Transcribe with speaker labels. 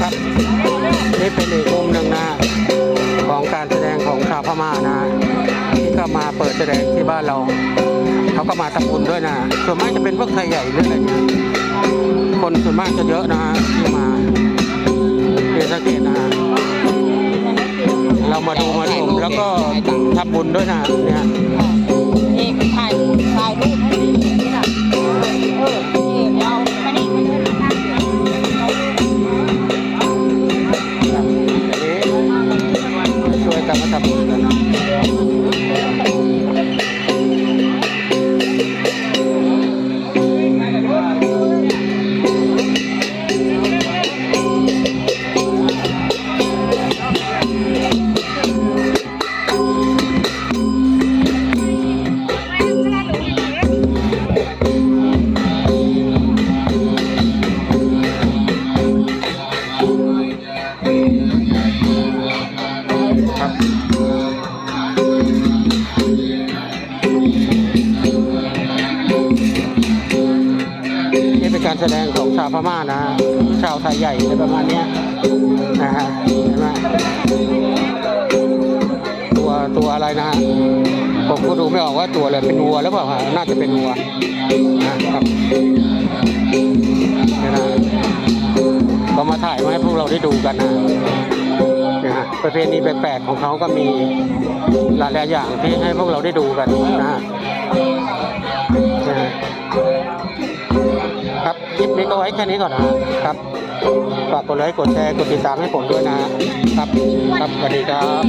Speaker 1: ครับนี่เป็นอีกมุมหนึ่งนะของการแสดงของชาวพม่านะที่ก็มาเปิดแสดงที่บ้านเรา เขาก็มาทำบุญด้วยนะส่วนมากจะเป็นพวกไทยใหญ่หรืออะไรเนี่ยคนส่วนมากจะเยอะนะฮะที่มาเรียนสังเกตนะฮะเรามาดูมาชมแล้วก็ทำบุญด้วยนะเนี่ย
Speaker 2: อัน นี่
Speaker 1: เป็นการแสดงของชาวพม่านะ ชาวไทยใหญ่อะไรประมาณนี้นะฮะเห็นไหมตัวตัวอะไรนะฮะผมก็ดูไม่ออกว่าตัวอะไรเป็นวัวหรือเปล่าฮะน่าจะเป็นวัวนะครับเนี่นะก็มาถ่ายมาให้พวกเราได้ดูกันนะนะฮะประเพณีแปลกๆของเขาก็มีหลายๆอย่างที่ให้พวกเราได้ดูกันนะฮะนะฮะ คลิปนี้ก็ไว้แค่นี้ก่อนนะครับ ฝากกดไลค์ กดแชร์ กดติดตามให้ผมด้วยนะครับ ครับสวัสดีครับ